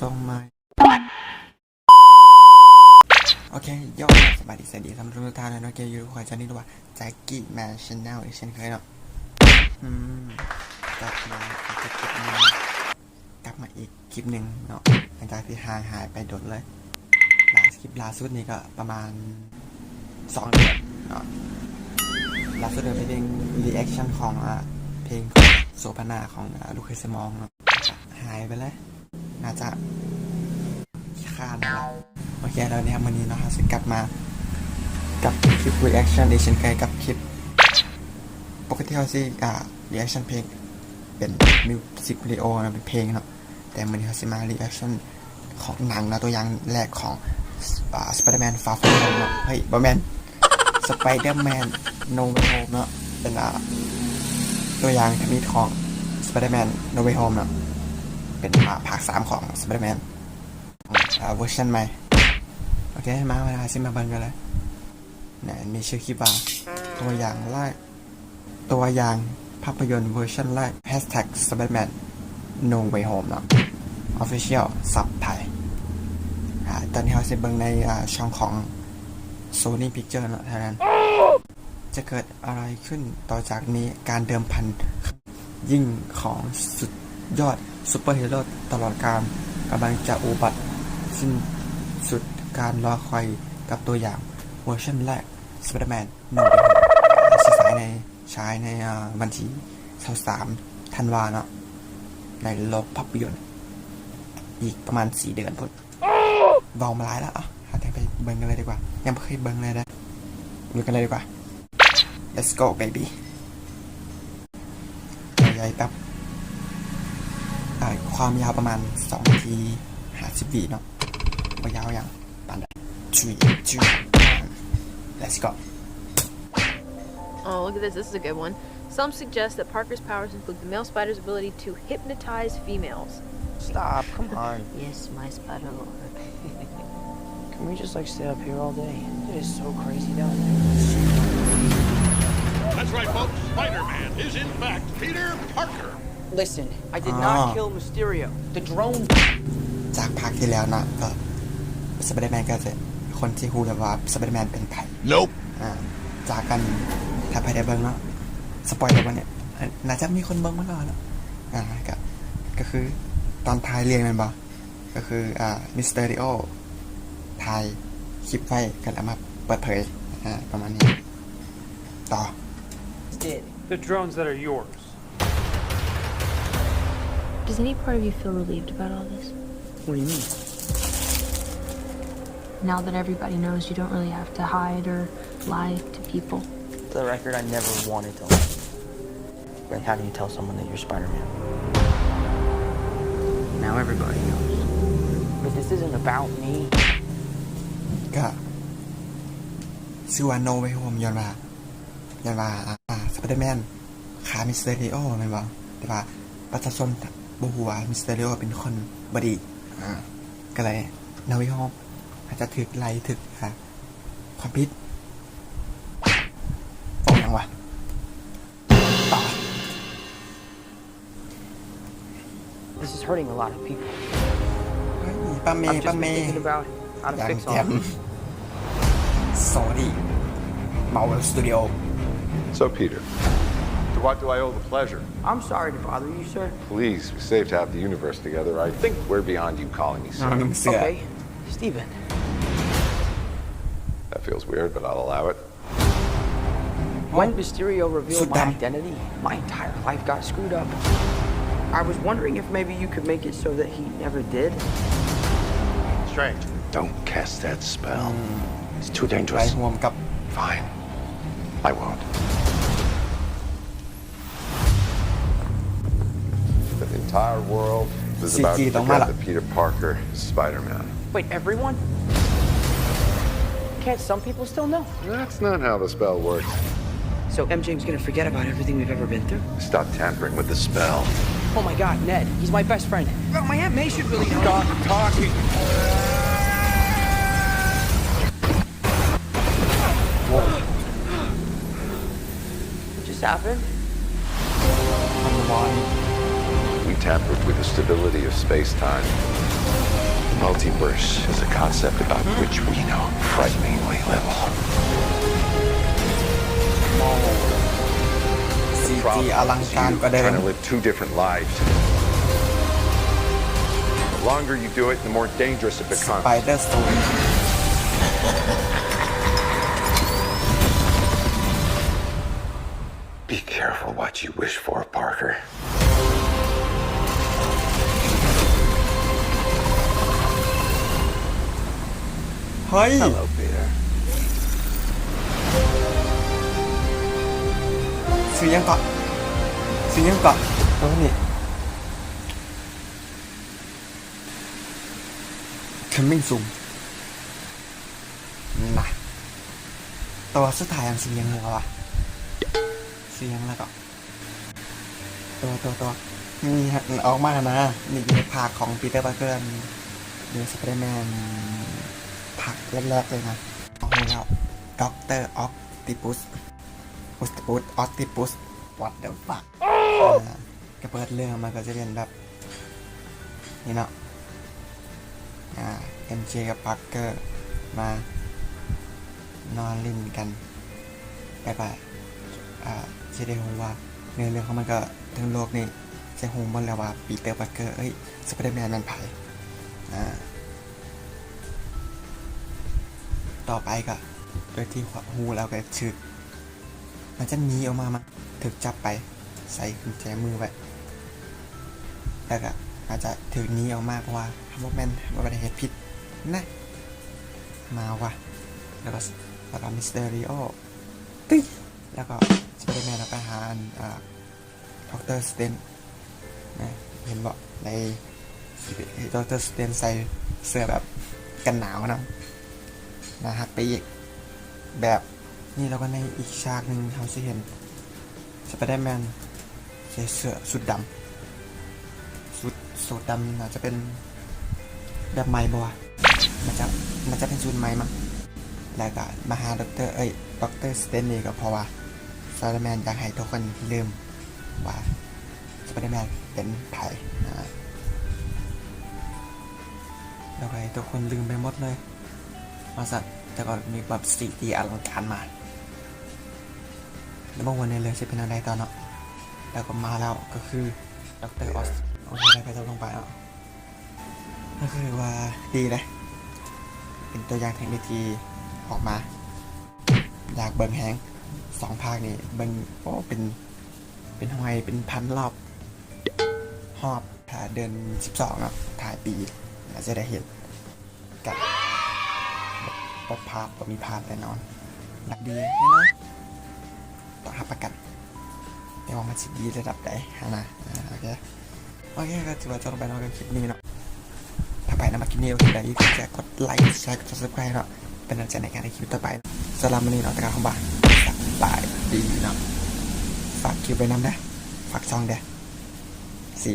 ทรงใหม่โอเคยอดสบายดีสวัสดีสำหรับทุกท่านนะโอเคยู่ขอจะนี่รู้ว่าแจ็คกี้แมนชแนลอีกเช่นเคยเนาะอืมกลับมาอีกคลิปหนึงกลับมาอีกคลิปหนึ่งเนาะหลังจากที่ห่างหายไปโดดเลยหลายคลิปล่าสุดนี้ก็ประมาณสองเดือนเนาะล่าสุดเป็นเพลงรีแอคชั่นของอะเพลงโซพานาของลูกเคยสมองเนาะหายไปแล้ว น่าจะขี้ข้านแล้วโอเคแล้วเนี่ยวันนี้เนาะเราจะกลับมากับคลิป reaction ดิฉันเคยกับคลิป ปกติเราสิอ่า reaction เพลงเป็นมิวสิกวิดีโอนะเป็นเพลงเนาะแต่วันนี้เราจะมา reaction ของหนังนะตัวอย่างแรกของอ่า Spider-Man Far From Home เนาะเฮ้ยบอแมน Spider-Man No Way Home เนาะเป็นอ่าตัวอย่างทมิตของ Spider-Man No Way Home เนาะ เป็นภาคสามของ Spider-Man อ่าเวอร์ชันใหม่ โอเค มาเวลาซิมาบังกันเลยเนี่ยมีชื่อคลิปว่าตัวอย่างแรกตัวอย่างภาพยนตร์เวอร์ชันแรก Hashtag Spiderman No Way Home นะ Official ซับไทยตอนนี้เราจะเบิ่งในช่องของ Sony Picture เนะท่านั้น จะเกิดอะไรขึ้นต่อจากนี้การเดิมพันยิ่งของสุดยอด ซูเปอร์ฮีโร่ตลอดการกำลังจะอุบัติสิ้นสุดการรอคอยกับตัวอย่างเวอร์ชันแรก Spider-Man No Way Home จะฉายในฉายในวันที่23ธันวาเนาะในโลกภาพยนตร์อีกประมาณ 4 เดือนพุ่นเบามาหลายแล้วอะหาทางไปเบิ่งกันเลยดีกว่า ยังไม่เคยเบิ่งเลยนะดูกันเลยดีกว่า let's go baby ใหญ่แป๊บ ความยาวประมาณ2นาที50วิเนาะว่ายาวอย่างปันได้ three two one let's go Oh, look at this. This is a good one. Some suggest that Parker's powers include the male spider's ability to hypnotize females. Stop, come on. Yes, my spider lord. Can we just like stay up here all day? It is so crazy down there. That's right, folks. Spider-Man is in fact Peter Parker. Listen, I did Ah. not kill Mysterio. The drone. จากภาคที่แล้วนะก็สไปเดอร์แมนก็จะคนที่ฮู้แล้วว่าสไปเดอร์แมนเป็นไผ่ Nope. อ่าจากกันถ้าไผ่ได้เบิ้งเนาะสปอยล์แล้ววันเนี่ยน่าจะมีคนเบิ้งมาก่อนเนาะอ่าก็ก็คือตอนทายเรียงแมันบอก็คืออ่ามิสเตอริโอทายคลิปไว้กันแล้วมาเปิดเผยอ่าประมาณนี้ต่อ Did. The drones that are yours. Does any part of you feel relieved about all this? What do you mean? Now that everybody knows you don't really have to hide or lie to people. For the record, I never wanted to lie. Like, how do you tell someone that you're Spider-Man? Now everybody knows. But this isn't about me. ก็ชื่อว่า No Way Home ย้อนว่าย้อนว่าอ่าสไปเดอร์แมนขามิสเตอริโอแม่นบ่แต่ว่าประชาชน บ่ฮู้ว่ามิสเตอริโอเป็นคนบ่ดีอ่าก็เลย No Way Home อาจจะถึกไล่ถึกอ่าความผิดโอ้ยังวะต่อ This is hurting a lot of people. เฮ้ยป้าเม I've ย์ just ป้า been เมย์ thinking about how to ยัง fix แจ่ all ม this. sorry Marvel Studio So, Peter, to what do I owe the pleasure? I'm sorry to bother you, sir. Please, we saved half the universe together. I think we're beyond you calling me sir. No, okay, that. Steven. That feels weird, but I'll allow it. When Mysterio revealed my identity, my entire life got screwed up. I was wondering if maybe you could make it so that he never did. Strange. Don't cast that spell. It's too dangerous. Fine. I won't. Entire world is about to CG tong forget mala. that Peter Parker Spider-Man. Wait, everyone? Can't some people still know? That's not how the spell works. So MJ's gonna forget about everything we've ever been through? Stop tampering with the spell. Oh my god, Ned, he's my best friend. Well, my Aunt May should really know. Stop talking. What just happened? Tampered with the stability of space-time. Multiverse is a concept about which we know frighteningly little. ซีจี Problem อลัง is การ you กว่าเดิม trying to live two different lives. The longer you do it, the more dangerous it ส becomes. ไปเดอร์โซน Be careful what you wish for, Parker. เฮ้ย Hello, Peter. ซื้อยังเกาะซื้อยังเกาะเออนี่ coming soon นะตัวสุดท้ายอันซื้อยังหัววะซื้อยังแล้วก็ตัวตัวตัวนี่ฮะออกมานะนี่อยู่ในภาคของปีเตอร์ปาร์เกอร์เดอะสไปเดอร์แมนภาค แรกๆเลยนะเอาแล้วด็อกเตอร์ออฟติปุสอุสปุสออสติปุสวัดเดอะฟักก็เปิดเรื่องมันก็จะเป็นแบบ นี่เนาะอ่าเอ็มเจกับปักเกอร์มานอนเล่นกันไปไปอ่าจะได้รู้ว่าเนื้อเรื่องของมันก็ทั้งโลกนี่จะฮู้หมดแล้วว่าปีเตอร์ปักเกอร์เอ้ยสไปเดอร์แมนมันไผอ่า ต่อไปก็โดยที่ฮูแล้วก็ชึกมันจะหนีออกมามาถึกจับไป ใส่กุญแจมือไว้แล้วก็อาจจะถึกหนีออกมาเพราะว่าโมแมนว่าได้เหตุผิดนะมาว่ะแล้วก็แล้วก็มิสเตอริโอตึ้ยแล้วก็สไปเดอร์แมนแล้วก็หานอ่าด็อกเตอร์สเตนนะเห็นบอกในด็อกเตอร์สเตนใส่เสื้อแบบกันหนาวนะ นะฮักไปอีกแบบนี่เราก็ในอีกฉากหนึ่งเราจะเห็นสไปเดอร์แมนใส่เสื้อสุดดำสุดสูทดำน่าจจะเป็นแบบใหม่บัวะมันจะมันจะเป็นสูตรใหม่มั้งแล้วก็มาหาด็อกเตอร์เอ้ยด็อกเตอร์สเตนลีก็เพราะว่าสไปเดอร์แมนอยากให้ทุกคนลืมว่าสไปเดอร์แมนเป็นไผ่นะแล้วก็ให้ทุกคนลืมไปหมดเลย มาสัตว์แต่ก็มีแบบสีตีอลังการมา แล้วบางวันในเรือจะเป็นอะไรตอนเนาะแล้วก็มาแล้วก็คือดรออสโอเคได้ไปจะลงไปเนาะก็คือว่าดีเลยเป็นตัวอย่างเทคนิคที่ออกมา อยากเบิ่งแฮงสองภาคนี่เบิ่งโอ้เป็นเป็นหอยเป็นพันรอบหอบถ่ายเดือน12เนาะถ่ายปีอาจจะได้เห็นกับ ป๊อปพาร์ทมีพาร์ทแน่นอนหลักดีแน่นอนต่อรับประกัน แต่ว่ามันสิดีระดับใดฮะนะอ่าโอเคโอเคก็ถือว่าจบไปแล้วกับคลิปนี้เนาะถ้าไปนะมาคลิปนี้โอเคได้ก็จะกดไลค์แชร์กด subscribe เนาะเป็นกำลังใจในการในคลิปต่อไปสำหรับวันนี้เนาะตะการของบ้านสบายดีเนาะฝากคลิปไปน้ำนะฝากช่องเด้อสี